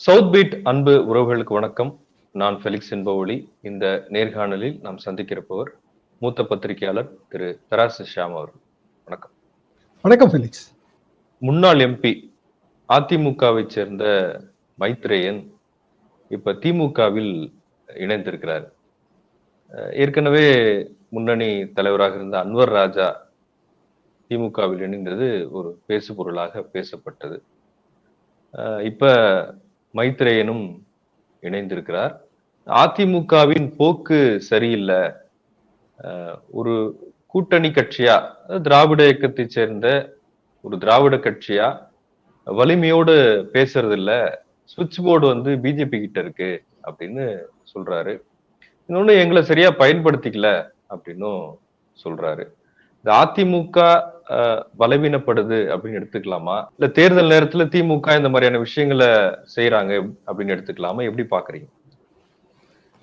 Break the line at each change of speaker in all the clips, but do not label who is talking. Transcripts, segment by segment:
South beat அன்பு உறவுகளுக்கு வணக்கம். நான் ஃபெலிக்ஸ் என்பவொளி. இந்த நேர்காணலில் நாம் சந்திக்கிறப்பவர் மூத்த பத்திரிகையாளர் திரு தராசு ஷியாம் அவர் வணக்கம்.
வணக்கம் ஃபெலிக்ஸ்.
முன்னாள் எம்பி அதிமுகவை சேர்ந்த மைத்ரேயன் இப்ப திமுகவில் இணைந்திருக்கிறார். ஏற்கனவே முன்னணி தலைவராக இருந்த அன்வர் ராஜா திமுகவில் இணைந்தது ஒரு பேசு பொருளாக பேசப்பட்டது இப்ப மைத்ரேயனும் இணைந்திருக்கிறார். அதிமுகவின் போக்கு சரியில்லை. ஒரு கூட்டணி கட்சியா அதாவது திராவிட இயக்கத்தை சேர்ந்த ஒரு திராவிட கட்சியா வலிமையோடு பேசுறது இல்ல சுவிட்ச் போர்டு வந்து பிஜேபி கிட்ட இருக்கு அப்படின்னு சொல்றாரு. இன்னொன்னு எங்களை சரியா பயன்படுத்திக்கல அப்படின்னும் சொல்றாரு. இந்த அதிமுக பலவீனப்படுது அப்படின்னு எடுத்துக்கலாமா? இல்ல தேர்தல் நேரத்துல திமுக இந்த மாதிரியான விஷயங்களை செய்யறாங்க அப்படின்னு எடுத்துக்கலாமா? எப்படி பாக்குறீங்க?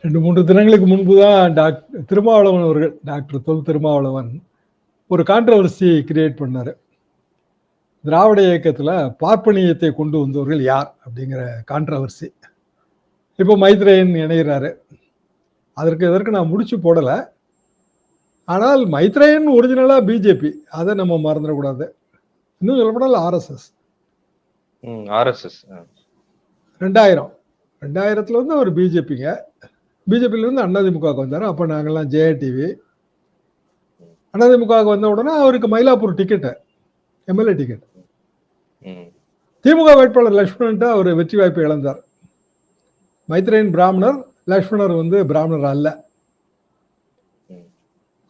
ரெண்டு மூன்று தினங்களுக்கு முன்பு தான் டாக்டர் திருமாவளவன் அவர்கள் டாக்டர் தொல் திருமாவளவன் ஒரு கான்ட்ரவர்சி கிரியேட் பண்ணாரு. திராவிட இயக்கத்தில் பார்ப்பனியத்தை கொண்டு வந்தவர்கள் யார் அப்படிங்கிற கான்ட்ரவர்சி இப்போ மைத்ரேயன் இணைகிறாரு அதற்கு எதற்கு நான் முடிச்சு போடலை. ஆனால் மைத்ரேயன் ஒரிஜினலா பிஜேபி அதை நம்ம மறந்துடக்கூடாது. இன்னும் சொல்லப்படால் ஆர்எஸ்எஸ்
ஆர்எஸ்எஸ்
ரெண்டாயிரம். ரெண்டாயிரத்துல வந்து அவர் பிஜேபிங்க பிஜேபியில இருந்து அதிமுகவுக்கு வந்தார். அப்போ நாங்கெல்லாம் ஜெயா டிவி அதிமுகவுக்கு வந்த உடனே அவருக்கு Mylapore ticket MLA ticket DMK வேட்பாளர் லக்ஷ்மணன்ட்டு அவர் வெற்றி வாய்ப்பை இழந்தார். மைத்ரேயன் பிராமணர் லக்ஷ்மணர் வந்து பிராமணர் அல்ல.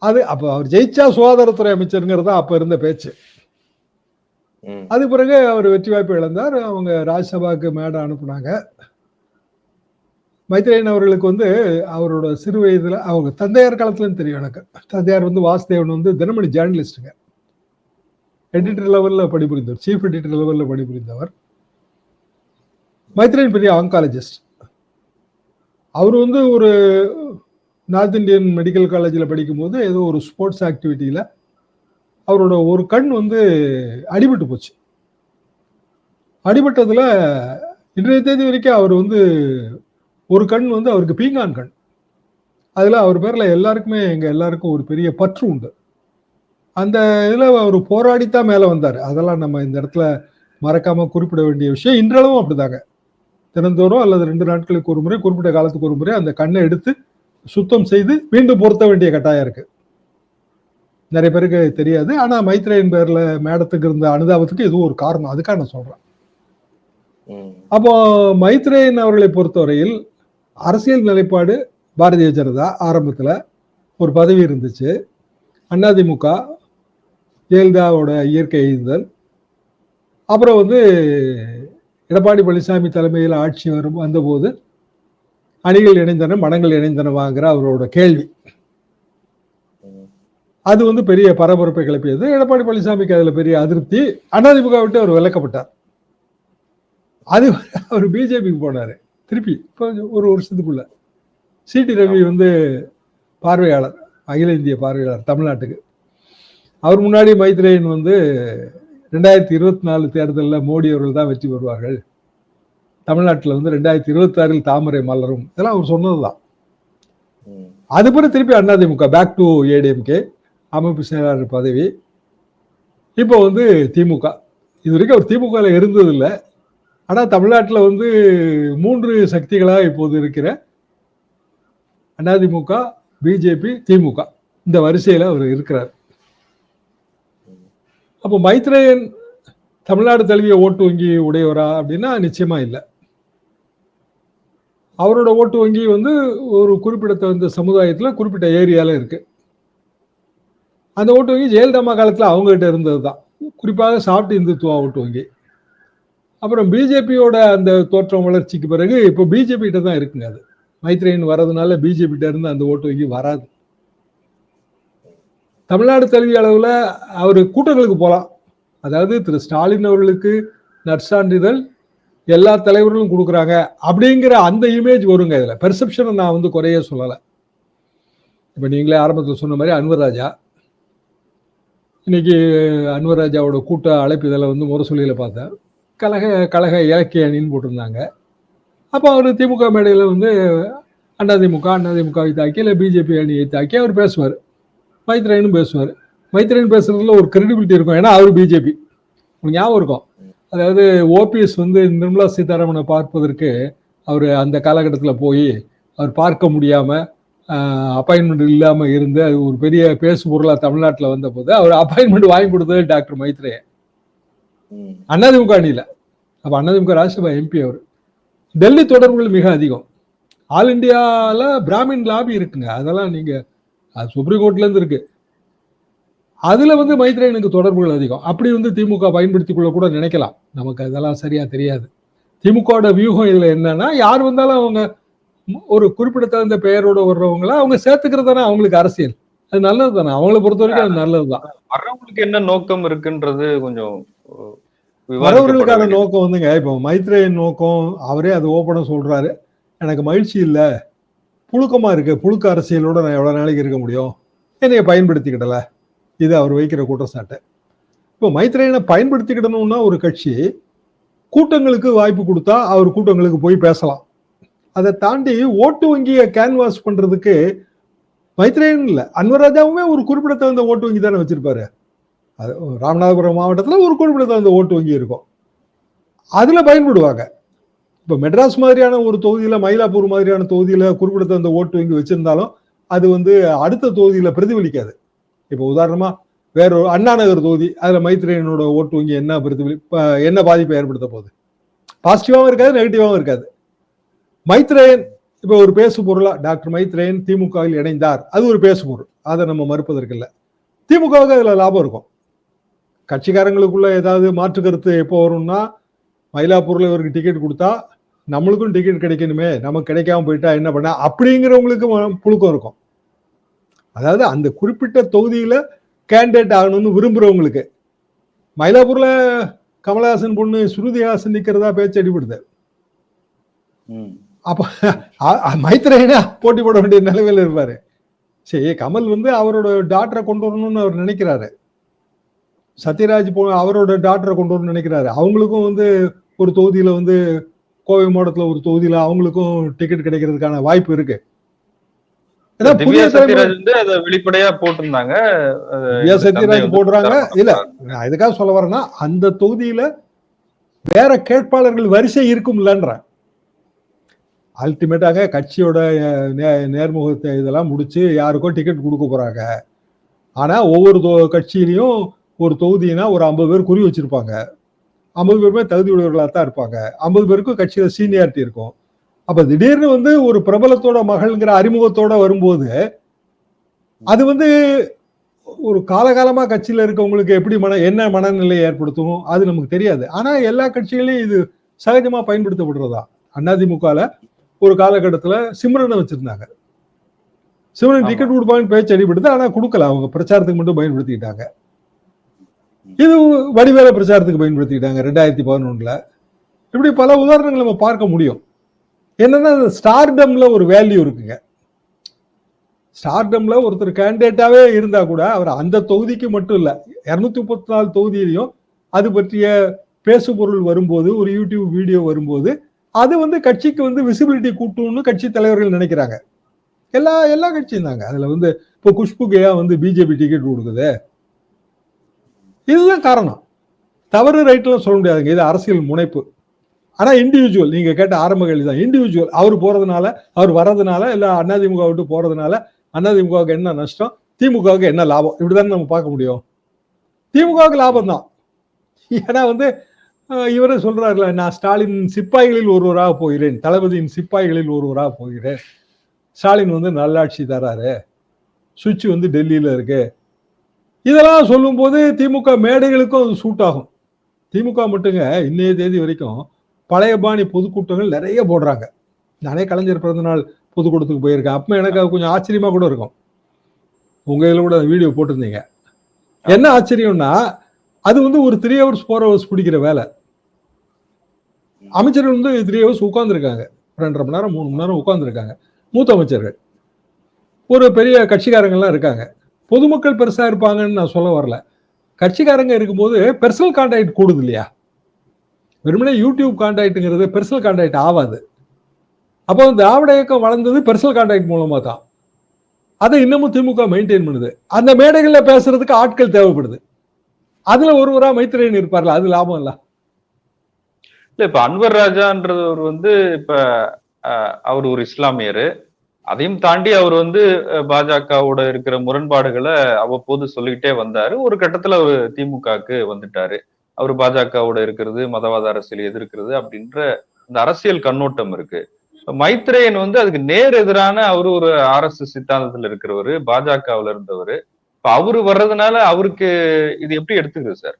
அது அப்போ அவர் ஜெயிச்சா சுகாதாரத்துறை அமைச்சருங்கிறது தான் அப்போ இருந்த பேச்சு. அது பிறகு அவர் வெற்றி வாய்ப்பு இழந்தார். அவங்க ராஜ்சபாக்கு மேடை அனுப்புனாங்க. மைத்ரேயன் அவர்களுக்கு வந்து அவரோட சிறு வயதுல அவங்க தந்தையார் காலத்துலன்னு தெரியும் எனக்கு. தந்தையார் வந்து வாசுதேவன் வந்து தினமணி ஜேர்னலிஸ்ட்டுங்க. எடிட்டர் லெவல்ல பணிபுரிந்தவர் சீஃப் எடிட்டர் லெவல்ல பணிபுரிந்தவர். மைத்ரேயன் பெரிய ஆங்காலஜிஸ்ட் அவர் வந்து ஒரு நார்த் இந்தியன் மெடிக்கல் காலேஜில் படிக்கும்போது ஏதோ ஒரு ஸ்போர்ட்ஸ் ஆக்டிவிட்டியில் அவரோட ஒரு கண் வந்து அடிபட்டு போச்சு. அடிபட்டதில் இன்றைய தேதி வரைக்கும் அவர் வந்து ஒரு கண் வந்து அவருக்கு பீங்கான் கண். அதில் அவர் பேரில் எல்லாருக்குமே எங்கள் எல்லாருக்கும் ஒரு பெரிய பற்று உண்டு. அந்த இதில் அவர் போராடித்தான் மேலே வந்தார். அதெல்லாம் நம்ம இந்த இடத்துல மறக்காமல் குறிப்பிட வேண்டிய விஷயம். இன்றளவும் அப்படிதாங்க. தினந்தோறும் அல்லது ரெண்டு நாட்களுக்கு ஒரு முறை குறிப்பிட்ட காலத்துக்கு ஒரு முறை அந்த கண்ணை எடுத்து சுத்தம் செய்து மீண்டும் பொருத்த வேண்டிய கட்டாயம் இருக்கு. நிறைய பேருக்கு தெரியாது. ஆனா மைத்ரேயன் பேர்ல மேடத்துக்கு இருந்த அனுதாபத்துக்கு இதுவும் ஒரு காரணம். அதுக்காக நான் சொல்றேன். அப்போ மைத்ரேயன் அவர்களை பொறுத்தவரையில் அரசியல் நிலைப்பாடு பாரதிய ஜனதா ஆரம்பத்துல ஒரு பதவி இருந்துச்சு. அதிமுக ஜெயலலிதாவோட இயற்கை எய்தல். அப்புறம் வந்து எடப்பாடி பழனிசாமி தலைமையில் ஆட்சி வரும் வந்தபோது அணிகள் இணைந்தன மனங்கள் இணைந்தனவாங்கிற அவரோட கேள்வி. அது வந்து பெரிய பரபரப்பை கிளப்பியது. எடப்பாடி பழனிசாமிக்கு அதுல பெரிய அதிருப்தி. அதிமுக விட்டு அவர் விலக்கப்பட்டார். அது அவர் பிஜேபிக்கு போனாரு. திருப்பி இப்போ ஒரு வருஷத்துக்குள்ள. சிடி ரவி வந்து பார்வையாளர் அகில இந்திய பார்வையாளர் தமிழ்நாட்டுக்கு. அவர் முன்னாடி மைத்ரேயன் வந்து ரெண்டாயிரத்தி இருபத்தி நாலு தேர்தலில் மோடி அவர்கள் தான் வெற்றி பெறுவார்கள். தமிழ்நாட்டில் வந்து ரெண்டாயிரத்தி இருபத்தி ஆறில் தாமரை மலரும். இதெல்லாம் அவர் சொன்னதுதான். அது பிறகு திருப்பி அதிமுக பேக் டு ஏடிஎம்கே அமைப்பு செயலாளர் பதவி. இப்போ வந்து திமுக. இது வரைக்கும் அவர் திமுகவில் இருந்தது இல்லை ஆனால் தமிழ்நாட்டில் வந்து மூன்று சக்திகளாக இப்போது இருக்கிற அதிமுக பிஜேபி திமுக. இந்த வரிசையில் அவர் இருக்கிறார். அப்போ மைத்ரேயன் தமிழ்நாடு தழுவிய ஓட்டு வங்கி உடையவரா அப்படின்னா நிச்சயமா இல்லை. அவரோட ஓட்டு வங்கி வந்து ஒரு குறிப்பிடத்தகுந்த சமுதாயத்தில் குறிப்பிட்ட ஏரியாவில் இருக்குது அந்த ஓட்டு வங்கி ஜெயலலிதா காலத்தில் அவங்ககிட்ட இருந்தது தான் குறிப்பாக சாப்பிட்டு இந்துத்துவா ஓட்டு வங்கி. அப்புறம் பிஜேபியோட அந்த தோற்றம் வளர்ச்சிக்கு பிறகு இப்போ பிஜேபிகிட்ட தான் இருக்குங்க அது. மைத்ரேயன் வர்றதுனால பிஜேபிகிட்ட இருந்து அந்த ஓட்டு வங்கி வராது. தமிழ்நாடு கல்வி அளவில் அவர் கூட்டங்களுக்கு போகலாம் அதாவது திரு ஸ்டாலின் அவர்களுக்கு நற்சான்றிதழ் எல்லா தலைவர்களும் கொடுக்குறாங்க அப்படிங்கிற அந்த இமேஜ் வருங்க இதில். பெர்செப்ஷனை நான் வந்து குறைய சொல்லலை. இப்போ நீங்களே ஆரம்பத்தில் சொன்ன மாதிரி அன்வர் ராஜா. இன்னைக்கு அன்வர் ராஜாவோட கூட்ட அழைப்பு இதில் வந்து முரசொலியில் பார்த்தேன். கழக கழக இலக்கிய அணின்னு போட்டிருந்தாங்க. அப்போ அவர் திமுக மேடையில் வந்து அதிமுக அதிமுகவை தாக்கி இல்லை பிஜேபி அணியை தாக்கி அவர் பேசுவார். மைத்ரேனும் பேசுவார். மைத்ரேயன் பேசுகிறதுல ஒரு கிரெடிபிலிட்டி இருக்கும். ஏன்னா அவர் பிஜேபி. ஞாபகம் இருக்கும் அதாவது ஓபிஎஸ் வந்து நிர்மலா சீதாராமனை பார்ப்பதற்கு அவர் அந்த காலகட்டத்தில் போய் அவர் பார்க்க முடியாமல் அப்பாயின்மெண்ட் இல்லாமல் இருந்து அது ஒரு பெரிய பேசு பொருளாக தமிழ்நாட்டில் வந்த போது அவர் அப்பாயின்மெண்ட் வாங்கி கொடுத்தது டாக்டர் மைத்ரேயன்.
ம்.
அதிமுக அணியில். அப்போ அதிமுக ராஜ்யசபா எம்பி அவர். டெல்லி தொடர்புகள் மிக அதிகம். ஆல் இந்தியாவில் பிராமின் லாபி இருக்குங்க. அதெல்லாம் நீங்க அது சுப்ரீம் கோர்ட்ல இருந்து இருக்கு. அதுல வந்து மைத்ரேயனுக்கு தொடர்புகள் அதிகம். அப்படி வந்து திமுக பயன்படுத்திக் கொள்ள கூட நினைக்கலாம். நமக்கு அதெல்லாம் சரியா தெரியாது. திமுகவோட வியூகம் இதுல என்னன்னா யார் வந்தாலும் அவங்க ஒரு குறிப்பிடத்தகுந்த பெயரோட வர்றவங்கள அவங்க சேர்த்துக்கிறது தானே அவங்களுக்கு அரசியல். அது நல்லது தானே அவங்கள பொறுத்த வரைக்கும் அது நல்லதுதான்.
வர்றவங்களுக்கு என்ன நோக்கம் இருக்குன்றது கொஞ்சம்
வரவர்களுக்கான. நோக்கம் வந்துங்க இப்போ மைத்ரேயன் நோக்கம் அவரே அது ஓப்பனாக சொல்றாரு. எனக்கு மகிழ்ச்சி இல்லை. புழுக்கமா இருக்கு. புழுக்க அரசியலோட நான் எவ்வளவு நாளைக்கு இருக்க முடியும்? என்னைய பயன்படுத்திக்கிடல இது அவர் வைக்கிற குற்றச்சாட்டு. இப்போ மைத்ரேயனை பயன்படுத்திக்கிடணும்னா ஒரு கட்சி கூட்டங்களுக்கு வாய்ப்பு கொடுத்தா அவர் கூட்டங்களுக்கு போய் பேசலாம். அதை தாண்டி ஓட்டு வங்கியை கேன்வாஸ் பண்றதுக்கு மைத்ரேயன் இல்லை அன்வராஜாவுமே ஒரு குறிப்பிடத்தகுந்த ஓட்டு வங்கி தானே வச்சிருப்பாரு. அது ராமநாதபுரம் மாவட்டத்தில் ஒரு குறிப்பிடத்தகுந்த ஓட்டு வங்கி இருக்கும். அதில் பயன்படுவாங்க. இப்போ மெட்ராஸ் மாதிரியான ஒரு தொகுதியில் மயிலாப்பூர் மாதிரியான தொகுதியில் குறிப்பிடத்தகுந்த ஓட்டு வங்கி வச்சுருந்தாலும் அது வந்து அடுத்த தொகுதியில் பிரதிபலிக்காது. இப்போ உதாரணமாக வேற ஒரு அண்ணா நகர் தொகுதி அதில் மைத்ரேயனோட ஓட்டு வங்கி என்ன பிரதிபலி என்ன பாதிப்பை ஏற்படுத்த போகுது? பாசிட்டிவாகவும் இருக்காது நெகட்டிவாகவும் இருக்காது. மைத்ரேயன் இப்போ ஒரு பேசு பொருளா டாக்டர் மைத்ரேயன் திமுகவில் இணைந்தார். அது ஒரு பேசு பொருள் அதை நம்ம மறுப்பதற்கு இல்லை. திமுகவுக்கு அதில் லாபம் இருக்கும். கட்சிக்காரங்களுக்குள்ள ஏதாவது மாற்று கருத்து எப்போ வரும்னா மயிலாப்பூரில் இவருக்கு டிக்கெட் கொடுத்தா நம்மளுக்கும் டிக்கெட் கிடைக்கணுமே நமக்கு கிடைக்காம போயிட்டா என்ன பண்ண அப்படிங்கிறவங்களுக்கு புழுக்கம் இருக்கும். அதாவது அந்த குறிப்பிட்ட தொகுதியில கேண்டிடேட் ஆகணும்னு விரும்புறவங்களுக்கு. மயிலாப்பூர்ல கமலஹாசன் பொண்ணு ஸ்ருதிஹாசன் நிக்கிறதா பேச்சு அடிபடுது.
ம்.
அ- அ- மைத்ரேயனா போட்டி போட வேண்டிய நிலைமையில இருப்பாரு. சரி கமல் வந்து அவரோட டாக்டரை கொண்டு வரணும்னு அவர் நினைக்கிறாரு. சத்யராஜ் போ அவரோட டாக்டரை கொண்டு வரணும்னு நினைக்கிறாரு. அவங்களுக்கும் வந்து ஒரு தொகுதியில வந்து கோவை மாவட்டத்துல ஒரு தொகுதியில அவங்களுக்கும் டிக்கெட் கிடைக்கிறதுக்கான வாய்ப்பு இருக்கு. ஏன்னா
திவ்யா சத்யராஜ் வந்து அதை வெளிப்படையா போட்டிருந்தாங்க.
திவ்யா சத்யராஜ் போடுறாங்க. இல்ல நான் எதுக்காக சொல்ல வரேன்னா அந்த தொகுதியில வேற கேட்பாளர்கள் வரிசை இருக்கும்லன்ற. அல்டிமேட்டாக கட்சியோட நேர்முகத்தை இதெல்லாம் முடிச்சு யாருக்கோ டிக்கெட் கொடுக்க போறாங்க. ஆனா ஒவ்வொரு கட்சியிலையும் ஒரு தொகுதினா ஒரு ஐம்பது பேர் குறி வச்சிருப்பாங்க. ஐம்பது பேருமே தகுதி உடையவர்களாக தான் இருப்பாங்க. ஐம்பது பேருக்கும் கட்சியில சீனியாரிட்டி இருக்கும். அப்ப திடீர்னு வந்து ஒரு பிரபலத்தோட மகள்ங்கிற அறிமுகத்தோட வரும்போது அது வந்து ஒரு காலகாலமா கட்சியில இருக்கவங்களுக்கு எப்படி மன என்ன மனநிலை ஏற்படுத்தும் அது நமக்கு தெரியாது. ஆனா எல்லா கட்சிகளையும் இது சகஜமா பயன்படுத்தப்படுறதா? அதிமுகல ஒரு காலகட்டத்துல சிம்ரனை வச்சிருந்தாங்க. சிம்ரன். டிக்கெட் கொடுப்பாங்கன்னு பேச்சு அடிபடுது ஆனா கொடுக்கல. அவங்க பிரச்சாரத்துக்கு மட்டும் பயன்படுத்திக்கிட்டாங்க. இது வடிவேல பிரச்சாரத்துக்கு பயன்படுத்திக்கிட்டாங்க ரெண்டாயிரத்தி பதினொன்னுல. இப்படி பல உதாரணங்கள் நம்ம பார்க்க முடியும். என்னன்னா ஸ்டார்டம்ல ஒரு வேல்யூ இருக்குங்க. ஸ்டார்டம்ல ஒருத்தர் கேண்டிடேட்டாவே இருந்தா கூட அவர் அந்த தொகுதிக்கு மட்டும் இல்லை இரநூத்தி முப்பத்தி நாலு தொகுதியிலையும் அது பற்றிய பேசு பொருள் வரும்போது ஒரு யூடியூப் வீடியோ வரும்போது அது வந்து கட்சிக்கு வந்து விசிபிலிட்டி கூட்டும்னு கட்சி தலைவர்கள் நினைக்கிறாங்க. எல்லா எல்லா கட்சியும் தாங்க. அதுல வந்து இப்போ குஷ்புகையா வந்து பிஜேபி டிக்கெட் கொடுக்குது. இதுதான் காரணம். தவறு ரைட்லாம் சொல்ல முடியாதுங்க. இது அரசியல் முனைப்பு. ஆனா இண்டிவிஜுவல் நீங்க கேட்ட ஆரம்ப கேள்வி தான் இண்டிவிஜுவல் அவர் போறதுனால அவர் வர்றதுனால இல்ல அதிமுக விட்டு போறதுனால அதிமுகவுக்கு என்ன நஷ்டம்? திமுகவுக்கு என்ன லாபம்? இப்படிதானே நம்ம பார்க்க முடியும். திமுகவுக்கு லாபம் தான் ஏன்னா வந்து இவரு இவரே சொல்றாருல நான் ஸ்டாலின் சிப்பாய்களில் ஒருவராக போகிறேன். தளபதியின் சிப்பாய்களில் ஒருவராக போகிறேன். ஸ்டாலின் வந்து நல்லாட்சி தராரு. சுவிட்ச் வந்து டெல்லியில இருக்கு. இதெல்லாம் சொல்லும்போது திமுக மேடைகளுக்கும் அது சூட் ஆகும் திமுக மட்டுங்க இன்னைய தேதி வரைக்கும் பழைய பாணி பொதுக்கூட்டங்கள் நிறைய போடுறாங்க. நானே கலைஞர் பிறந்தநாள் பொதுக்கூட்டத்துக்கு போயிருக்கேன். அப்போ எனக்கு அது கொஞ்சம் ஆச்சரியமாக கூட இருக்கும். உங்க இதில் கூட வீடியோ போட்டிருந்தீங்க. என்ன ஆச்சரியம்னா அது வந்து ஒரு த்ரீ ஹவர்ஸ் ஃபோர் ஹவர்ஸ் பிடிக்கிற வேலை. அமைச்சர்கள் வந்து த்ரீ ஹவர்ஸ் உட்காந்துருக்காங்க ரெண்டரை மணி நேரம் மூணு மணி நேரம் உட்காந்துருக்காங்க மூத்த அமைச்சர்கள். ஒரு பெரிய கட்சிக்காரங்கள்லாம் இருக்காங்க. பொதுமக்கள் பெருசாக இருப்பாங்கன்னு நான் சொல்ல வரல. கட்சிக்காரங்க இருக்கும்போது பெர்சனல் கான்டாக்ட் கூடுது இல்லையா? வெறுமனே யூடியூப் கான்டாக்டுங்கிறது பெர்சனல் கான்டாக்ட் ஆகாது. அப்போ திராவிட இயக்கம் வளர்ந்தது பெர்சனல் கான்டாக்ட் மூலமாக தான் அதை இன்னமும் திமுக மெயின்டைன் பண்ணுது. அந்த மேடைகள்ல பேசுறதுக்கு ஆட்கள் தேவைப்படுது. அதுல ஒருவரா மைத்திரேயன் இருப்பார்ல அது லாபம் இல்ல.
இல்ல இப்ப அன்வர் ராஜான்றவர் வந்து இப்ப அஹ், அவர் ஒரு இஸ்லாமியர். அதையும் தாண்டி அவர் வந்து பாஜகவோட இருக்கிற முரண்பாடுகளை அவ்வப்போது சொல்லிக்கிட்டே வந்தாரு. ஒரு கட்டத்துல அவர் திமுகவுக்கு வந்துட்டாரு. அவர் பாஜகவோட இருக்கிறது மதவாத அரசியல் எதிர்க்கிறது அப்படின்ற அந்த அரசியல் கண்ணோட்டம் இருக்கு. மைத்ரேயன் வந்து அதுக்கு நேர் எதிரான அவர் ஒரு அரசு சித்தாந்தத்துல இருக்கிறவர் பாஜகவுல இருந்தவர். இப்ப அவரு வர்றதுனால அவருக்கு இது எப்படி எடுத்துக்கிறது சார்?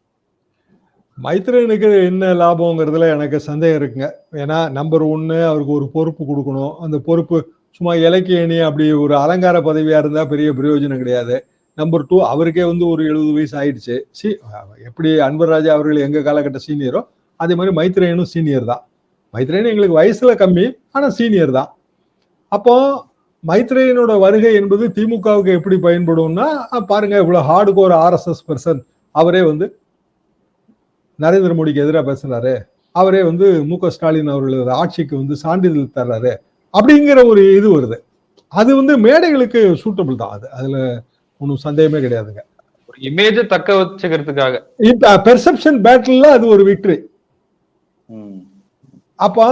மைத்ரேயனுக்கு என்ன லாபங்கிறதுல எனக்கு சந்தேகம் இருக்குங்க. ஏன்னா நம்பர் ஒன்னு அவருக்கு ஒரு பொறுப்பு கொடுக்கணும். அந்த பொறுப்பு சும்மா இலக்கிய அணி அப்படி ஒரு அலங்கார பதவியா இருந்தா பெரிய பிரயோஜனம் கிடையாது. நம்பர் டூ அவருக்கே வந்து ஒரு எழுபது வயசு ஆயிடுச்சு. சி எப்படி அன்பர் ராஜா அவர்கள் எங்கள் காலகட்ட சீனியரோ அதே மாதிரி மைத்ரேயனும் சீனியர் தான். மைத்ரேயன் எங்களுக்கு வயசுல கம்மி ஆனால் சீனியர் தான். அப்போ மைத்ரேயனோட வருகை என்பது திமுகவுக்கு எப்படி பயன்படும்னா பாருங்க இவ்வளோ ஹார்டு கோர் ஆர்எஸ்எஸ் பர்சன் அவரே வந்து நரேந்திர மோடிக்கு எதிராக பேசுறாரு. அவரே வந்து மு க ஸ்டாலின் அவர்களது ஆட்சிக்கு வந்து சான்றிதழ் தர்றாரு. அப்படிங்கிற ஒரு இது வருது. அது வந்து மேடைகளுக்கு சூட்டபிள் தான். அது அதில் ஒன்றும் சந்தேகமே கிடையாதுங்க.
ஒரு இமேஜ தக்க வச்சுக்கிறதுக்காக.
இப்ப பெர்செப்ஷன் பேட்டில் அது ஒரு விக்டரி அப்போ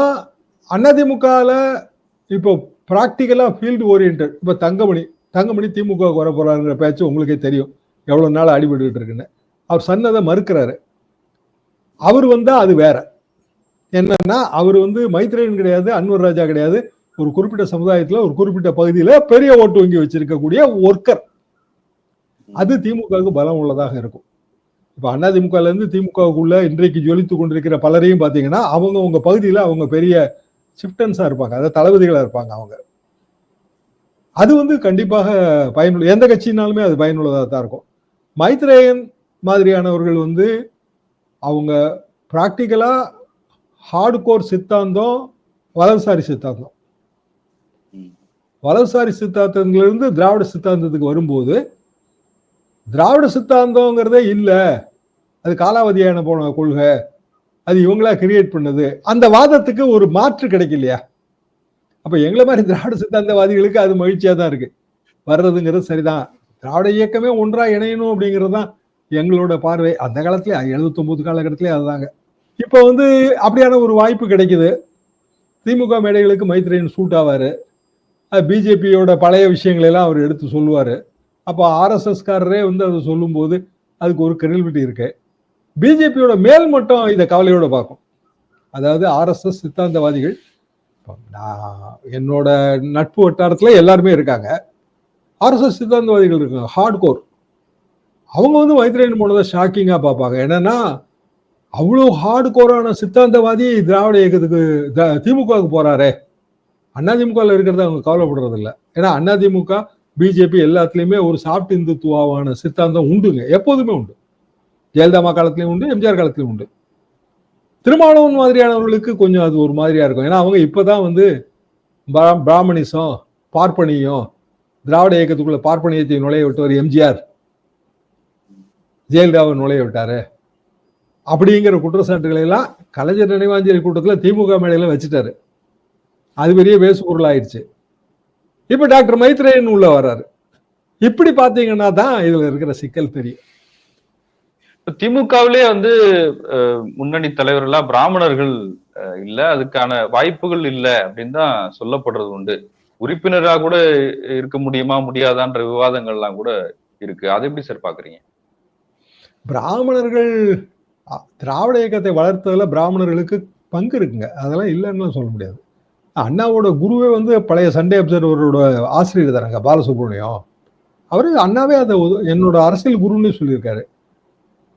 அதிமுகவில் இப்போ ப்ராக்டிக்கலா ஃபீல்டு ஓரியன்ட் இப்போ தங்கமணி தங்கமணி திமுக வர போறாருங்கிற பேச்சு உங்களுக்கே தெரியும். எவ்வளவு நாள் அடிபட்டுக்கிட்டு இருக்குன்னு. அவர் சொன்னதை மறுக்கிறாரு. அவர் வந்தா அது வேற. என்னன்னா அவர் வந்து மைத்ரேயன் கிடையாது அன்வர் ராஜா கிடையாது. ஒரு குறிப்பிட்ட சமுதாயத்துல ஒரு குறிப்பிட்ட பகுதியில பெரிய ஓட்டு வங்கி வச்சிருக்கக்கூடிய ஒர்க்கர் அது திமுகவுக்கு பலம் உள்ளதாக இருக்கும். இப்ப அதிமுகல இருந்து திமுகவுக்குள்ள இன்றைக்கு ஜொலித்து கொண்டிருக்கிற பலரையும் பாத்தீங்கன்னா அவங்க உங்க பகுதியில அவங்க பெரிய சிப்டன்ஸா இருப்பாங்க. அதாவது தளபதிகளா இருப்பாங்க அவங்க. அது வந்து கண்டிப்பாக பயனுள்ள எந்த கட்சினாலுமே அது பயனுள்ளதாக தான் இருக்கும். மைத்ரேயன் மாதிரியானவர்கள் வந்து அவங்க ப்ராக்டிக்கலா ஹார்ட் கோர் சித்தாந்தம் வலதுசாரி சித்தாந்தம். வலதுசாரி சித்தாந்தத்திலிருந்து திராவிட சித்தாந்தத்துக்கு வரும்போது திராவிட சித்தாந்தங்கிறதே இல்லை. அது காலாவதியான போன கொள்கை. அது இவங்களா கிரியேட் பண்ணது. அந்த வாதத்துக்கு ஒரு மாற்று கிடைக்கலையா? அப்ப எங்களை மாதிரி திராவிட சித்தாந்தவாதிகளுக்கு அது மகிழ்ச்சியா தான் இருக்கு. வர்றதுங்கிறது சரிதான். திராவிட இயக்கமே ஒன்றா இணையணும் அப்படிங்கிறது தான் எங்களோட பார்வை. அந்த காலத்துல எழுபத்தொன்பது காலகட்டத்திலே அதுதாங்க. இப்போ வந்து அப்படியான ஒரு வாய்ப்பு கிடைக்குது. திமுக மேடைகளுக்கு மைத்ரேயன் சூட் ஆவார். பிஜேபியோட பழைய விஷயங்களெல்லாம் அவர் எடுத்து சொல்லுவார். அப்போ ஆர்எஸ்எஸ்காரரே வந்து அதை சொல்லும்போது அதுக்கு ஒரு கிரெடிபிலிட்டி இருக்கு. பிஜேபியோட மேல் மட்டும் இதை கவலையோட பார்க்கும். அதாவது ஆர்எஸ்எஸ் சித்தாந்தவாதிகள் நான் என்னோட நட்பு வட்டாரத்தில் எல்லாருமே இருக்காங்க. ஆர்எஸ்எஸ் சித்தாந்தவாதிகள் இருக்காங்க ஹார்ட் கோர் அவங்க வந்து மைத்ரேயன் போனதை ஷாக்கிங்காக பார்ப்பாங்க. என்னன்னா அவ்வளோ ஹார்டு கோரான சித்தாந்தவாதி திராவிட இயக்கத்துக்கு த- திமுகவுக்கு போறாரே. அதிமுகவில் இருக்கிறத அவங்க கவலைப்படுறது இல்லை ஏன்னா அதிமுக பிஜேபி எல்லாத்துலேயுமே ஒரு சாப்ட் இந்துத்துவான சித்தாந்தம் உண்டுங்க. எப்போதுமே உண்டு. ஜெயலலிதா காலத்திலயும் உண்டு எம்ஜிஆர் காலத்துலேயும் உண்டு. திருமாவளவன் மாதிரியானவர்களுக்கு கொஞ்சம் அது ஒரு மாதிரியா இருக்கும். ஏன்னா அவங்க இப்போதான் வந்து பிரா- பிராமணிசம் பார்ப்பனியம் திராவிட இயக்கத்துக்குள்ள பார்ப்பனியத்தை நுழைய விட்டவர் எம்ஜிஆர். ஜெயலலிதாவை நுழைய விட்டாரு. அப்படிங்கிற குற்றச்சாட்டுகளை எல்லாம் கலைஞர் நினைவாஞ்சலி கூட்டத்தில் திமுக மேடையில வச்சுட்டாரு. அது பெரிய பேசுபொருள் ஆயிடுச்சு இப்ப டாக்டர் மைத்ரேயன் உள்ள வர்றாரு. இப்படி பாத்தீங்கன்னா தான் இதுல இருக்கிற சிக்கல் தெரியும்.
திமுகவிலே வந்து முன்னணி தலைவர்களா பிராமணர்கள் இல்ல அதுக்கான வாய்ப்புகள் இல்ல அப்படின்னு தான் சொல்லப்படுறது உண்டு. உறுப்பினரா கூட இருக்க முடியுமா முடியாதான்ற விவாதங்கள்லாம் கூட இருக்கு. அதை எப்படி சார் பாக்குறீங்க?
பிராமணர்கள் திராவிட இயக்கத்தை வளர்த்ததுல பிராமணர்களுக்கு பங்கு இருக்குங்க. அதெல்லாம் இல்லைன்னு சொல்ல முடியாது. அண்ணாவோட குருவே வந்து பழைய சண்டே அப்சர்வரோட ஆசிரியர் தானங்க பாலசுப்ரமணியம். அவர் அண்ணாவே அதை என்னோட அரசியல் குருன்னு சொல்லியிருக்காரு.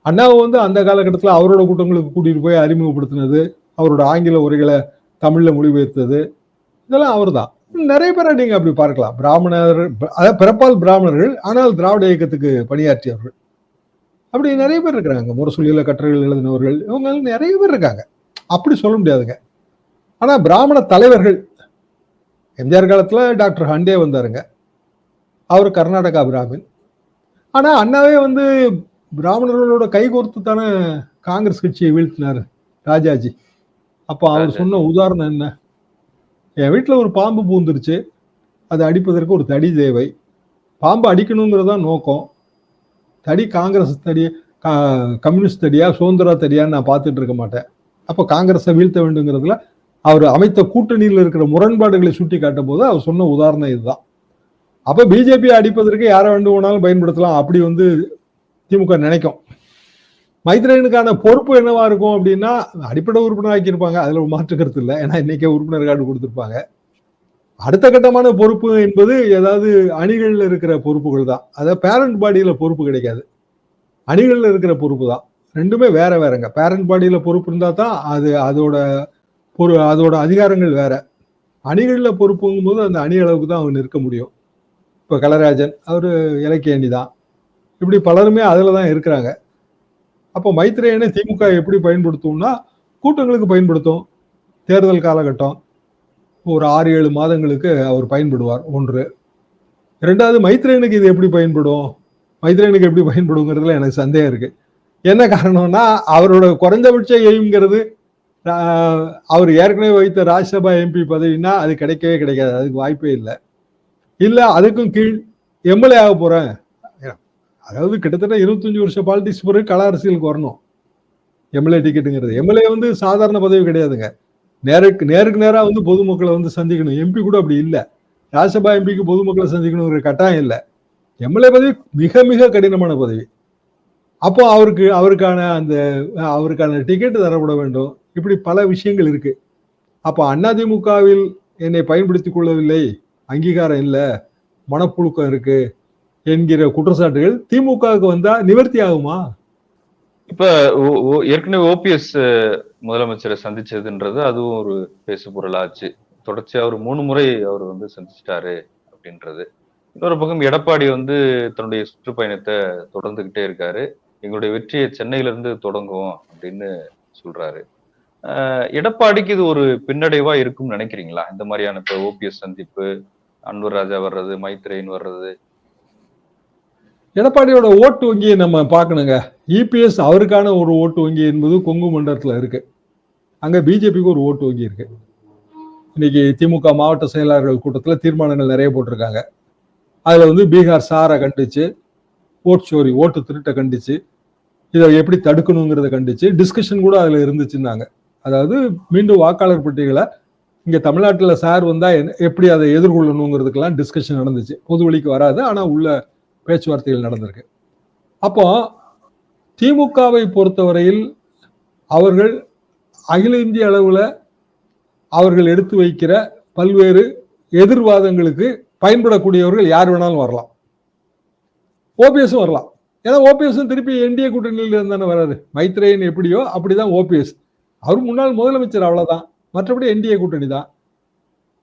அண்ணாவை வந்து அந்த காலகட்டத்தில் அவரோட கூட்டங்களுக்கு கூட்டிகிட்டு போய் அறிமுகப்படுத்தினது அவரோட ஆங்கில உரைகளை தமிழில் மொழிபெயர்த்தது இதெல்லாம் அவர் தான் நிறைய பேரை நீங்கள் அப்படி பார்க்கலாம். பிராமணர் அதாவது பிறப்பால் பிராமணர்கள் ஆனால் திராவிட இயக்கத்துக்கு பணியாற்றியவர்கள். அப்படி நிறைய பேர் இருக்கிறாங்க. முரசொலியில் கட்டுரைகள் எழுதினவர்கள் இவங்க நிறைய பேர் இருக்காங்க. அப்படி சொல்ல முடியாதுங்க. ஆனா பிராமண தலைவர்கள் எம்ஜிஆர் காலத்துல டாக்டர் ஹண்டே வந்தாருங்க. அவர் கர்நாடகா பிராமின். ஆனா அண்ணாவே வந்து பிராமணர்களோட கைகோர்த்து தானே காங்கிரஸ் கட்சியை வீழ்த்தினாரு ராஜாஜி. அப்போ அவர். சொன்ன உதாரணம் என்ன? என் வீட்டுல ஒரு பாம்பு பூந்துருச்சு. அதை அடிப்பதற்கு ஒரு தடி தேவை. பாம்பு அடிக்கணுங்கிறதான் நோக்கம். தடி காங்கிரஸ் தடி கம்யூனிஸ்ட் தடியா சுதந்திர தடியான்னு நான் பார்த்துட்டு இருக்க மாட்டேன். அப்போ காங்கிரஸை வீழ்த்த வேண்டுங்கிறதுல அவர் அமைத்த கூட்டணியில் இருக்கிற முரண்பாடுகளை சுட்டி காட்டும் போது அவர் சொன்ன உதாரணம் இதுதான். அப்ப பிஜேபி அடிப்பதற்கு யாரை வேண்டு வேணாலும் பயன்படுத்தலாம் அப்படி வந்து திமுக நினைக்கும். மைத்ரேயனுக்கான பொறுப்பு என்னவா இருக்கும் அப்படின்னா அடிப்படை உறுப்பினர் ஆக்கியிருப்பாங்க அதுல ஒரு மாற்று கருத்து இல்லை. ஏன்னா இன்னைக்கே உறுப்பினர் கார்டு கொடுத்துருப்பாங்க. அடுத்த கட்டமான பொறுப்பு என்பது ஏதாவது அணிகளில் இருக்கிற பொறுப்புகள் தான். அதாவது பேரண்ட் பாடியில் பொறுப்பு கிடைக்காது. அணிகளில் இருக்கிற பொறுப்பு தான். ரெண்டுமே வேற வேறங்க. பேரண்ட் பாடியில் பொறுப்பு இருந்தால் தான் அது அதோட பொறு அதோட அதிகாரங்கள் வேற. அணிகளில் பொறுப்புங்கும் போது அந்த அணி அளவுக்கு தான் அவங்க நிற்க முடியும். இப்போ கலராஜன் அவர் இலக்கிய அணி தான். இப்படி பலருமே அதில் தான் இருக்கிறாங்க. அப்போ மைத்ரேயனை திமுக எப்படி பயன்படுத்தும்னா கூட்டங்களுக்கு பயன்படுத்தும். தேர்தல் காலகட்டம் ஒரு ஆறு ஏழு மாதங்களுக்கு அவர் பயன்படுவார் ஒன்று. ரெண்டாவது மைத்ரேயனுக்கு இது எப்படி பயன்படும்? மைத்ரேயனுக்கு எப்படி பயன்படுங்கிறதுல எனக்கு சந்தேகம் இருக்கு. என்ன காரணம்னா அவரோட குறைந்தபட்ச எய்ம்ங்கிறது அவர் ஏற்கனவே வைத்த ராஜ்யசபா எம்பி பதவினா அது கிடைக்கவே கிடைக்காது. அதுக்கு வாய்ப்பே இல்லை. இல்லை அதுக்கும் கீழ் எம்எல்ஏ ஆக போகிறேன் அதாவது கிட்டத்தட்ட இருபத்தஞ்சி வருஷம் பாலிடிக்ஸ் பிறகு கள அரசியலுக்கு வரணும். எம்எல்ஏ டிக்கெட்டுங்கிறது எம்எல்ஏ வந்து சாதாரண பதவி கிடையாதுங்க. நேருக்கு நேருக்கு நேராக வந்து பொதுமக்களை வந்து சந்திக்கணும். எம்பி கூட அப்படி இல்லை. ராஜ்யசபா எம்பிக்கு பொதுமக்களை சந்திக்கணுங்கிற கட்டாயம் இல்லை. எம்எல்ஏ பதவி மிக மிக கடினமான பதவி. அப்போ அவருக்கு அவருக்கான அந்த அவருக்கான டிக்கெட் தரப்பட வேண்டும். இப்படி பல விஷயங்கள் இருக்கு. அப்போ அதிமுகவில் என்னை பயன்படுத்தி கொள்ளவில்லை. அங்கீகாரம் இல்லை. மனப்புழுக்கம் இருக்கு என்கிற குற்றச்சாட்டுகள் திமுகவுக்கு வந்தா நிவர்த்தி ஆகுமா?
இப்ப ஏற்கனவே ஓபிஎஸ் முதலமைச்சரை சந்திச்சதுன்றது அதுவும் ஒரு பேசு பொருளாச்சு தொடர்ச்சியா அவர் மூணு முறை அவர் வந்து சந்திச்சிட்டாரு அப்படின்றது. இன்னொரு பக்கம் எடப்பாடி வந்து தன்னுடைய சுற்றுப்பயணத்தை தொடர்ந்துகிட்டே இருக்காரு. எங்களுடைய வெற்றியை சென்னையில இருந்து தொடங்குவோம் அப்படின்னு சொல்றாரு. எடப்பாடிக்கு இது ஒரு பின்னடைவா இருக்கும்னு நினைக்கிறீங்களா? இந்த மாதிரியான இப்ப ஓபிஎஸ் சந்திப்பு அன்வர் ராஜா வர்றது மைத்ரேன் வர்றது.
எடப்பாடியோட ஓட்டு வங்கியை நம்ம பார்க்கணுங்க. இபிஎஸ் அவருக்கான ஒரு ஓட்டு வங்கி என்பது கொங்கு மண்டலத்தில் இருக்கு. அங்கே பிஜேபிக்கு ஒரு ஓட்டு வங்கி இருக்கு. இன்னைக்கு திமுக மாவட்ட செயலாளர்கள் கூட்டத்தில் தீர்மானங்கள் நிறைய போட்டிருக்காங்க. அதில் வந்து பீகார் சாரை கண்டிச்சு ஓட் சோரி ஓட்டு திருட்டை கண்டிச்சு இதை எப்படி தடுக்கணுங்கிறத கண்டிச்சு டிஸ்கஷன் கூட அதில் இருந்துச்சுன்னாங்க. அதாவது மீண்டும் வாக்காளர் பட்டியலை இங்கே தமிழ்நாட்டில் சார் வந்தால் என்ன- எப்படி அதை எதிர்கொள்ளணுங்கிறதுக்கெல்லாம் டிஸ்கஷன் நடந்துச்சு. பொது வழிக்கு வராது ஆனால் உள்ள பேச்சுவார்த்தைகள் நடந்திருக்கு. அப்போ திமுகவை பொறுத்தவரையில் அவர்கள் அகில இந்திய அளவில் அவர்கள் எடுத்து வைக்கிற பல்வேறு எதிர்வாதங்களுக்கு பயன்படக்கூடியவர்கள் யார் வேணாலும் வரலாம். ஓபிஎஸும் வரலாம். ஏன்னா ஓபிஎஸும் திருப்பி என்டிஏ கூட்டணியில் இருந்தானே வராது மைத்ரேயன் எப்படியோ அப்படிதான் ஓபிஎஸ் அவர் முன்னாள் முதலமைச்சர் அவ்வளோதான் மற்றபடி என்டிஏ கூட்டணி தான்.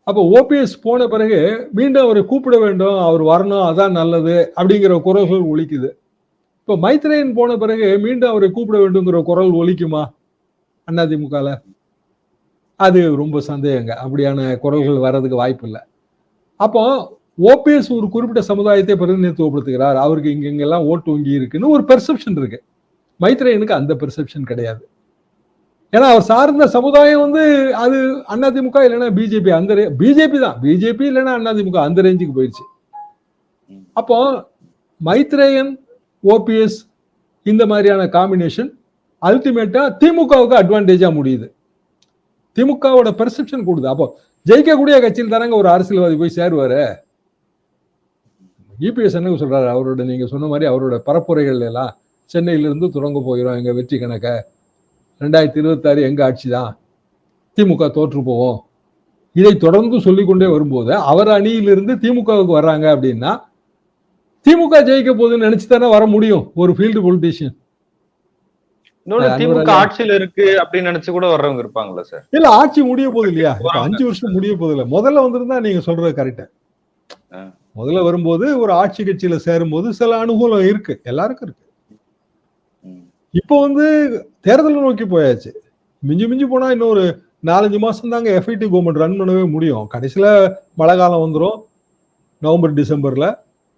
அப்போ ஓபிஎஸ் போன பிறகு மீண்டும் அவரை கூப்பிட வேண்டும் அவர் வரணும் அதான் நல்லது அப்படிங்கிற குரல்கள் ஒழிக்குது இப்போ மைத்ரேயன் போன பிறகு மீண்டும் அவரை கூப்பிட வேண்டுங்கிற குரல் ஒழிக்குமா அதிமுகல அது ரொம்ப சந்தேகங்க. அப்படியான குரல்கள் வர்றதுக்கு வாய்ப்பு இல்லை. அப்போ ஓபிஎஸ் ஒரு குறிப்பிட்ட சமுதாயத்தை பிரதிநிதித்துவப்படுத்துகிறார். அவருக்கு இங்க இங்கெல்லாம் ஓட்டு வங்கி இருக்குன்னு ஒரு பெர்செப்ஷன் இருக்கு. மைத்ரேயனுக்கு அந்த பெர்செப்ஷன் கிடையாது. ஏன்னா அவர் சார்ந்த சமுதாயம் வந்து அது அதிமுக இல்லைன்னா பிஜேபி அந்த பிஜேபி தான். பிஜேபி இல்லைன்னா அதிமுக அந்த ரேஞ்சுக்கு போயிடுச்சு அப்போ மைத்ரேயன் ஓபிஎஸ் இந்த மாதிரியான காம்பினேஷன் அல்டிமேட்டா திமுகவுக்கு அட்வான்டேஜா முடியுது. திமுகவோட பெர்செப்ஷன் கூடுது. அப்போ ஜெயிக்கக்கூடிய கட்சியில் தானங்க ஒரு அரசியல்வாதி போய் சேருவாரு? இபிஎஸ் என்ன சொல்றாரு? அவரோட நீங்க சொன்ன மாதிரி அவரோட பரப்புரைகள் எல்லாம் சென்னையிலிருந்து தொடங்க போகிறோம் எங்க வெற்றி கணக்கை. ரெண்டாயிரத்தி இருபத்தாறு எங்க ஆட்சி தான் திமுக தோற்று போவோம். இதை தொடர்ந்து சொல்லிக்கொண்டே வரும்போது அவர் அணியிலிருந்து திமுகவுக்கு வர்றாங்க அப்படின்னா திமுக ஜெயிக்க போகுதுன்னு நினைச்சு தானே வர முடியும் ஒரு ஃபீல்டு பொலிட்டீஷியன்
திமுக ஆட்சியில இருக்கு அப்படின்னு நினைச்சு கூட வர்றவங்க இருப்பாங்கல்ல சார்.
இல்ல ஆட்சி முடிய போகுது இல்லையா? அஞ்சு வருஷம் முடிய போகுது இல்ல. முதல்ல வந்திருந்தா நீங்க சொல்றது கரெக்ட். முதல்ல வரும்போது ஒரு ஆட்சி கட்சியில சேரும்போது சில அனுகூலம் இருக்கு. எல்லாருக்கும் இருக்கு. இப்போ வந்து தேர்தலை நோக்கி போயாச்சு. மிஞ்சி மிஞ்சி போனா இன்னும் ஒரு நாலஞ்சு மாசம் தாங்க எஃப்ஐடி கவர்மெண்ட் ரன் பண்ணவே முடியும். கடைசியில மழை காலம் வந்துடும் நவம்பர் டிசம்பர்ல.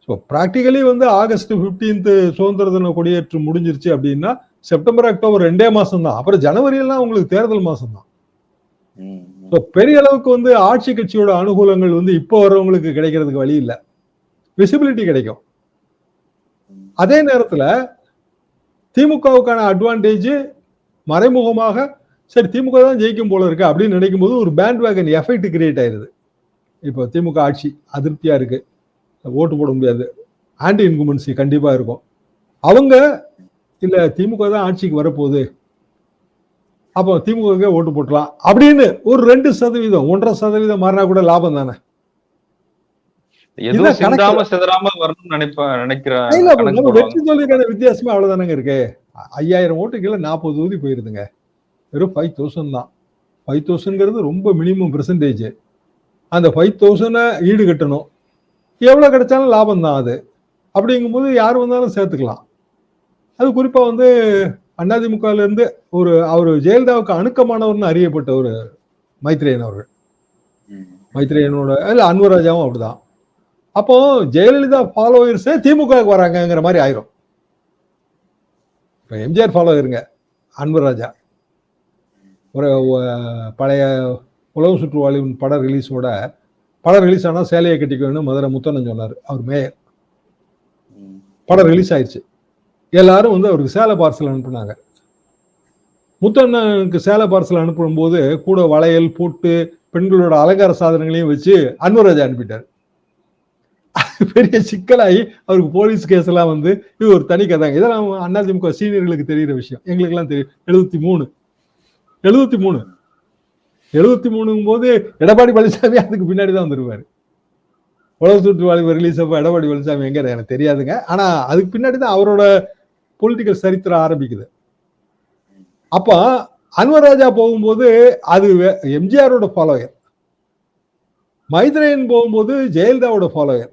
ஸோ ப்ராக்டிக்கலி வந்து ஆகஸ்ட் 15th சுதந்திர தின கொடியேற்று முடிஞ்சிருச்சு அப்படின்னா செப்டம்பர் அக்டோபர் ரெண்டே மாசம் தான். அப்புறம் ஜனவரி எல்லாம் உங்களுக்கு தேர்தல் மாசம் தான். So, பெரிய அளவுக்கு வந்து ஆட்சி கட்சியோட அனுகூலங்கள் வந்து இப்போ வர்றவங்களுக்கு கிடைக்கிறதுக்கு வழி இல்லை. விசிபிலிட்டி கிடைக்கும். அதே நேரத்துல திமுகவுக்கான அட்வான்டேஜ் மறைமுகமாக சரி திமுக தான் ஜெயிக்கும் போல இருக்கு அப்படின்னு நினைக்கும் போது ஒரு பேண்ட் வேகன் எஃபெக்ட் கிரியேட் ஆயிருது. இப்போ திமுக ஆட்சி அதிருப்தியா இருக்கு. ஓட்டு போட முடியாது. ஆன்டி இன்குமென்சி கண்டிப்பா இருக்கும். அவங்க இல்ல திமுக தான் ஆட்சிக்கு வரப்போகுது. அப்போ திமுக ஓட்டு போட்டலாம் அப்படின்னு ஒரு ரெண்டு சதவீதம் ஒன்றரை சதவீதம் மாறினா கூட லாபம் தானே?
எதுவும். சிந்தாம சிதறாம வரணும்னு நினைப்ப நினைக்கிறேன்.
வெற்றி தோல்விக்கான வித்தியாசமே அவ்வளவுதானங்க இருக்கு. ஐயாயிரம் ஓட்டுக்குள்ள நாற்பது தொகுதி போயிருதுங்க. வெறும் ஃபைவ் தௌசண்ட் தான். ஃபைவ் தௌசண்ட்ங்கிறது ரொம்ப மினிமம் பெர்சன்டேஜ் அந்த ஃபைவ் தௌசண்டை ஈடு கட்டணும் எவ்வளவு கிடைச்சாலும் லாபம் தான் அது. அப்படிங்கும்போது யார் வந்தாலும் சேர்த்துக்கலாம். அது குறிப்பா வந்து அதிமுகல இருந்து ஒரு அவர் ஜெயலலிதாவுக்கு அணுக்கமானவர்னு அறியப்பட்ட ஒரு மைத்ரேயன் அவர்கள். மைத்ரேயனோட இல்ல அன்வராஜாவும் அப்படிதான். அப்போ ஜெயலலிதா ஃபாலோவர்ஸே திமுகவுக்கு வராங்கங்கிற மாதிரி ஆயிரும். இப்போ எம்ஜிஆர் ஃபாலோவருங்க அன்வராஜா ஒரு பழைய உலக சுற்றுவாளியின் படம் ரிலீஸோட படம் ரிலீஸ் ஆனால் சேலையை கட்டிக்கணும்னு மதுரை முத்தனன் சொன்னார் அவர் மேயர். படம் ரிலீஸ் ஆயிடுச்சு எல்லாரும் வந்து அவருக்கு சேலை பார்சல் அனுப்புனாங்க. முத்தண்ணனுக்கு சேலை பார்சல் அனுப்பும் போது கூட வளையல் பூட்டு பெண்களோட அலங்கார சாதனங்களையும் வச்சு அன்வராஜா அனுப்பிட்டார். பெரிய சிக்கலாகி அவருக்கு போலீஸ் கேஸ் எல்லாம் வந்து இது ஒரு தனி கதாங்க. இதெல்லாம் அதிமுக சீனியர்களுக்கு தெரிகிற விஷயம். எங்களுக்கெல்லாம் தெரியும். எழுபத்தி மூணு. எழுபத்தி மூணு. எழுபத்தி மூணுங்கும் போது எடப்பாடி பழனிசாமி அதுக்கு பின்னாடி தான் வந்துருவார். உலக சுற்றுவாளி ரிலீஸ் அப்போ எடப்பாடி பழனிசாமி எங்கே எனக்கு தெரியாதுங்க. ஆனால் அதுக்கு பின்னாடி தான் அவரோட பொலிட்டிக்கல் சரித்திரம் ஆரம்பிக்குது. அப்போ அன்வர் ராஜா போகும்போது அது எம்ஜிஆரோட ஃபாலோயர் மைத்ரேயன் போகும்போது ஜெயலலிதாவோட ஃபாலோயர்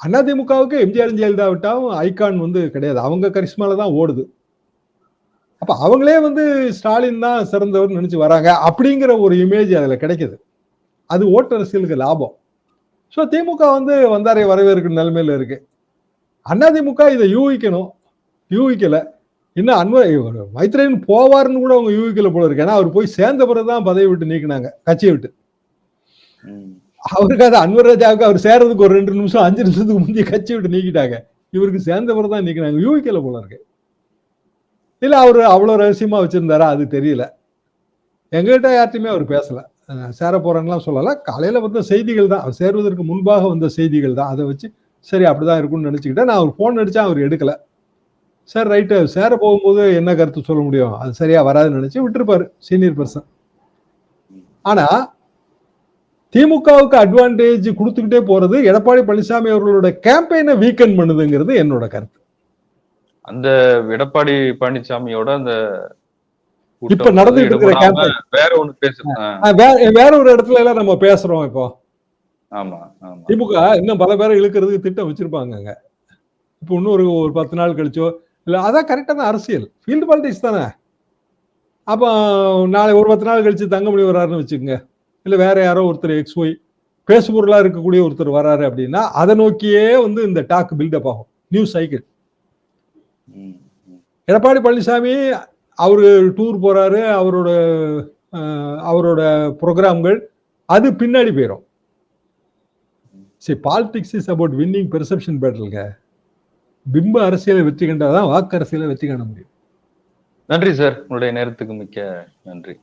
அதிமுகவுக்கு எம்ஜிஆர் ஜெயலலிதா விட்டாவும் ஐகான் வந்து கிடையாது. அவங்க கரிஷ்மால தான் ஓடுது. அப்ப அவங்களே வந்து ஸ்டாலின் தான் சிறந்தவர் நினைச்சு வராங்க அப்படிங்கிற ஒரு இமேஜ் அதுல கிடைக்குது. அது ஓட்டு அரசியலுக்கு லாபம். ஸோ திமுக வந்து வந்தாரை வரவேற்கிற நிலைமையில இருக்கு. அதிமுக இதை யூகிக்கணும். யூகிக்கல. இன்னும் அன்பு மைத்ரேயன் போவார்னு கூட அவங்க யூகிக்கல போல இருக்கு. ஏன்னா அவர் போய் சேர்ந்த பிறகுதான் பதவி விட்டு நீக்கினாங்க கட்சியை விட்டு. அவருக்கு அது அன்வர் ராஜாவுக்கு அவர் சேர்றதுக்கு ஒரு ரெண்டு நிமிஷம் அஞ்சு நிமிஷத்துக்கு முந்தைய கட்சி விட்டு நீக்கிட்டாங்க. இவருக்கு சேர்ந்த தான் நீக்கினாங்க. யூகிக்கல போல இருக்கு. இல்ல அவர் அவ்வளவு ரகசியமா வச்சிருந்தாரா? அது தெரியல. எங்ககிட்ட யார்ட்டையுமே அவர் பேசல. சேர போகிறாங்களாம் சொல்லல. காலையில வந்த செய்திகள் தான். அவர் சேருவதற்கு முன்பாக வந்த செய்திகள் தான். அதை வச்சு சரி அப்படிதான் இருக்கும்னு நினைச்சுக்கிட்டேன். நான் அவர் போன் அடிச்சா அவர் எடுக்கல. சார் ரைட்டு சேர போகும்போது என்ன கருத்து சொல்ல முடியும்? அது சரியா வராதுன்னு நினைச்சு விட்டுருப்பாரு. சீனியர் பர்சன் ஆனா திமுகவுக்கு அட்வான்டேஜ் கொடுத்துக்கிட்டே போறது எடப்பாடி பழனிசாமி அவர்களோட கேம்பெயினை வீக்கன் பண்ணுதுங்கிறது என்னோட கருத்து.
அந்த எடப்பாடி பழனிசாமியோட அந்த
இப்ப நடந்துட்டு இருக்கிற campaign.
வேற ஒண்ணு பேசுறேன்
வேற ஒரு இடத்துல எல்லாம் நம்ம பேசுறோம் இப்போ.
ஆமா ஆமா.
திமுக இன்னும் பல பேரை இழுக்கிறதுக்கு திட்டம் வச்சிருப்பாங்கங்க இப்போ இன்னும் ஒரு ஒரு பத்து நாள் கழிச்சோ இல்ல அதான் கரெக்டா தான் அரசியல். ஃபீல்டு பாலிடிக்ஸ் தானே? அப்போ நாளை ஒரு பத்து நாள் கழிச்சு தங்கமணி வராருன்னு வச்சுக்கோங்க. இல்லை வேற யாரோ ஒருத்தர் எக்ஸ் ஒய் இருக்கக்கூடிய ஒருத்தர் வராரு அப்படின்னா அதை நோக்கியே வந்து இந்த டாக் பில்டப் ஆகும். நியூஸ் சைக்கிள் எடப்பாடி பழனிசாமி அவரு டூர் போறாரு அவரோட அவரோட ப்ரோக்ராம்கள் அது பின்னாடி போயிடும் சரி politics is about winning perception பேட்டலுங்க பிம்ப அரசியலை வெற்றி கண்டாதான் வாக்கு அரசியலை வெற்றி காண முடியும்.
நன்றி சார். உங்களுடைய நேரத்துக்கு மிக்க நன்றி.